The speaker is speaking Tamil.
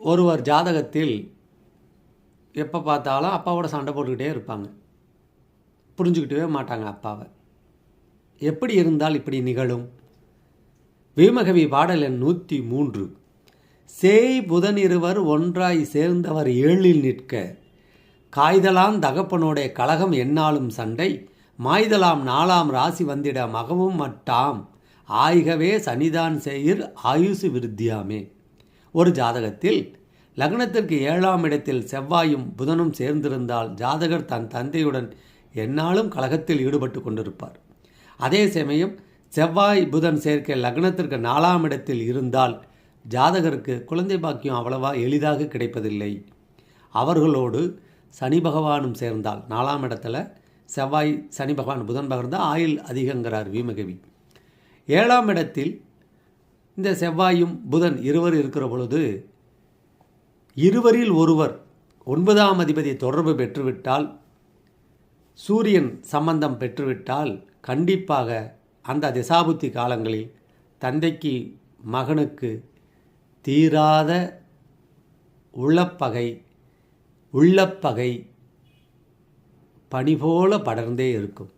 ஒருவர் ஜாதகத்தில் எப்போ பார்த்தாலும் அப்பாவோட சண்டை போட்டுக்கிட்டே இருப்பாங்க. புரிஞ்சுக்கிட்டவே மாட்டாங்க அப்பாவை. எப்படி இருந்தால் இப்படி நிகழும்? வீமகவி பாடல் எண் நூற்றி மூன்று சேய் புதன் இருவர் ஒன்றாய் சேர்ந்தவர் ஏழில் நிற்க. காய்தலாம் தகப்பனுடைய கலகம் என்னாலும் சண்டை. மாய்தலாம் நாலாம் ராசி வந்திட மகவும் மட்டாம். ஆய்கவே சனிதான் செய்யிர் ஆயுசு விருத்தியாமே. ஒரு ஜாதகத்தில் லக்னத்திற்கு ஏழாம் இடத்தில் செவ்வாயும் புதனும் சேர்ந்திருந்தால் ஜாதகர் தன் தந்தையுடன் எந்நாளும் கழகத்தில் ஈடுபட்டு கொண்டிருப்பார். அதே சமயம் செவ்வாய் புதன் சேர்க்கை லக்னத்திற்கு நாலாம் இடத்தில் இருந்தால் ஜாதகருக்கு குழந்தை பாக்கியம் அவ்வளவா எளிதாக கிடைப்பதில்லை. அவர்களோடு சனி பகவானும் சேர்ந்தால் நாலாம் இடத்துல செவ்வாய் சனி பகவான் புதன் பகர்ந்தால் ஆயில் ஆயுள் அதிகங்கிறார் வீமகவி. ஏழாம் இடத்தில் இந்த செவ்வாயும் புதன் இருவர் இருக்கிற பொழுது இருவரில் ஒருவர் ஒன்பதாம் அதிபதி தொடர்பு பெற்றுவிட்டால் சூரியன் சம்பந்தம் பெற்றுவிட்டால் கண்டிப்பாக அந்த திசாபுத்தி காலங்களில் தந்தைக்கு மகனுக்கு தீராத உள்ளப்பகை உள்ளப்பகை பணிபோல படர்ந்தே இருக்கும்.